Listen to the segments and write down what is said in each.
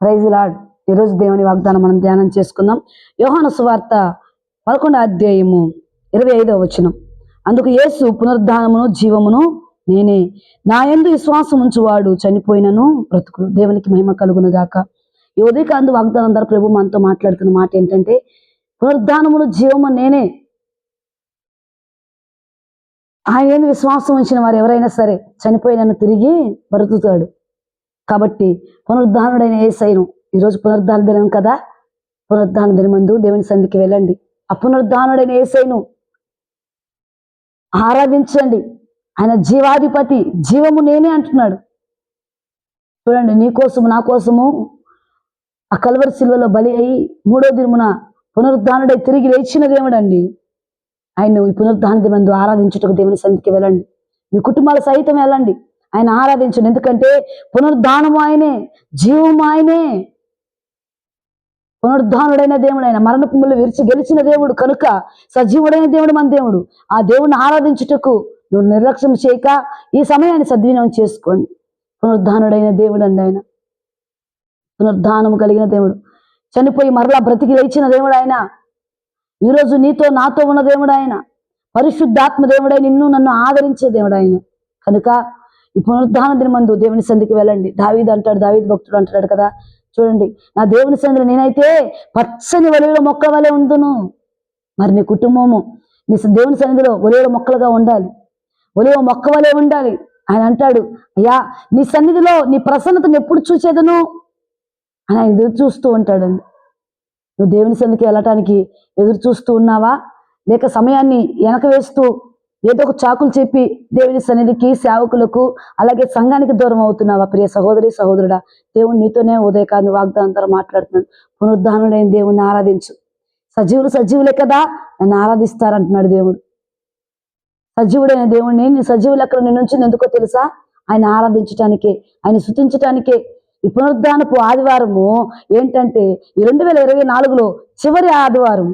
Praise lord ఈరోజు దేవుని వాగ్దానం మనం ధ్యానం చేసుకుందాం. యోహాను సువార్త పదకొండో అధ్యాయము ఇరవై ఐదవ వచనం. అందుకు యేసు పునరుద్ధానమును జీవమును నేనే. నా ఎందు విశ్వాసం ఉంచువాడు చనిపోయినను బ్రతుకును. దేవునికి మహిమ కలుగును గాక. ఈ ఉదయకాందు వాగ్దానం ద్వారా ప్రభు మనతో మాట్లాడుతున్న మాట ఏంటంటే పునరుద్ధానమును జీవము నేనే. ఆయన ఏంది విశ్వాసం ఉంచిన వారు ఎవరైనా సరే చనిపోయినను తిరిగి బ్రతుకుతాడు. కాబట్టి పునరుద్ధానుడైన ఏసైను ఈరోజు పునరుద్ధాన దినం కదా? పునరుద్ధాన దినమందు దేవుని సంధికి వెళ్ళండి. ఆ పునరుద్ధానుడైన ఏసైను ఆరాధించండి. ఆయన జీవాధిపతి జీవము నేనే అంటున్నాడు. చూడండి నీ కోసము నా కోసము ఆ కల్వరి శిల్వలో బలి అయి మూడో దినమున పునరుద్ధానుడై తిరిగి లేచిన దేవుడండి. ఆయన ఈ పునరుద్ధాన దినందు ఆరాధించుటకు దేవుని సంధికి వెళ్ళండి. మీ కుటుంబాల సహితం వెళ్ళండి. ఆయన ఆరాధించండి. ఎందుకంటే పునరుద్ధానము ఆయనే జీవము ఆయనే. పునరుద్ధానుడైన దేవుడు ఆయన మరణ విరిచి గెలిచిన దేవుడు కనుక సజీవుడైన దేవుడు మన దేవుడు. ఆ దేవుని ఆరాధించుటకు నువ్వు నిర్లక్ష్యం చేయక ఈ సమయాన్ని సద్వినియోగం చేసుకోండి. పునరుద్ధానుడైన దేవుడు అండి ఆయన. పునరుద్ధానము కలిగిన దేవుడు. చనిపోయి మరలా బ్రతికి లేచిన దేవుడు ఆయన. ఈరోజు నీతో నాతో ఉన్న దేవుడు ఆయన. పరిశుద్ధాత్మ దేవుడై నిన్ను నన్ను ఆదరించే దేవుడు ఆయన. కనుక ఈ పునరుద్ధాన దినమందు దేవుని సంధికి వెళ్ళండి. దావీద్ అంటాడు దావీద్ భక్తుడు అంటాడు కదా. చూడండి నా దేవుని సంధిలో నేనైతే పచ్చని ఒలివల మొక్క వలె ఉందును మరి నీ కుటుంబము నీ దేవుని సన్నిధిలో ఒలివ మొక్కలుగా ఉండాలి. ఒలివ మొక్క వలె ఉండాలి. ఆయన అంటాడు అయ్యా నీ సన్నిధిలో నీ ప్రసన్నతను ఎప్పుడు చూసేదను అని ఆయన ఎదురు చూస్తూ ఉంటాడండి. నువ్వు దేవుని సన్నిధికి వెళ్ళటానికి ఎదురు చూస్తూ ఉన్నావా? లేక సమయాన్ని వెనక వేస్తూ ఏదో ఒక చాకులు చెప్పి దేవుని సన్నిధికి సేవకులకు అలాగే సంఘానికి దూరం అవుతున్నావా? ప్రియ సహోదరి సహోదరుడా దేవుడు నీతోనే ఉదయకాన్ని వాగ్దానం ద్వారా మాట్లాడుతున్నాడు. పునరుద్ధానుడైన దేవుణ్ణి ఆరాధించు. సజీవులు సజీవులే కదా? నన్ను ఆరాధిస్తారంటున్నాడు దేవుడు. సజీవుడైన దేవుణ్ణి నీ సజీవు లెక్కలు నేను ఎందుకో తెలుసా? ఆయన ఆరాధించటానికే ఆయన శుతించటానికే ఈ పునరుద్ధానపు ఆదివారము ఏంటంటే ఈ రెండు వేల ఇరవై నాలుగులో చివరి ఆదివారం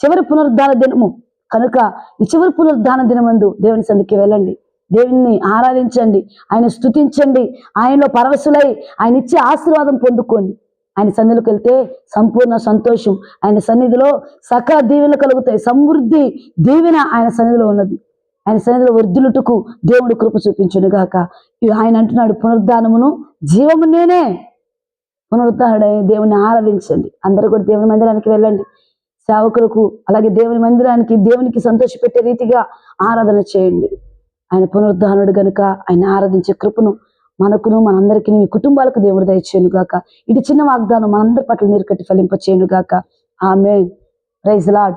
చివరి పునరుద్ధాన దినము. కనుక ఈ చివరి పునరుద్ధాన దినమందు దేవుని సందికి వెళ్ళండి. దేవుణ్ణి ఆరాధించండి. ఆయన స్తుతించండి. ఆయనలో పరవశులై ఆయన ఇచ్చే ఆశీర్వాదం పొందుకోండి. ఆయన సన్నిధిలోకి వెళ్తే సంపూర్ణ సంతోషం. ఆయన సన్నిధిలో సకల దీవెనలు కలుగుతాయి. సమృద్ధి దీవెన ఆయన సన్నిధిలో ఉన్నది. ఆయన సన్నిధిలో వర్ధులుటకు దేవుడు కృప చూపించును గాక ఇవి ఆయన అంటున్నాడు పునరుద్ధానమును జీవము నేనే పునరుద్ధారుడై దేవుని ఆరాధించండి. అందరూ కూడా దేవుని మందిరానికి వెళ్ళండి. సేవకులకు అలాగే దేవుని మందిరానికి దేవునికి సంతోషపెట్టే రీతిగా ఆరాధన చేయండి. ఆయన పునరుద్ధానుడు గనుక ఆయన ఆరాధించే కృపను మనకును మనందరికీ మీ కుటుంబాలకు దేవుడు దయచేయను గాక. ఇది చిన్న వాగ్దానం మనందరి పట్ల నీరు కట్టి ఫలింపచేయను గాక. ఆమె ప్రైజ్ లాడ్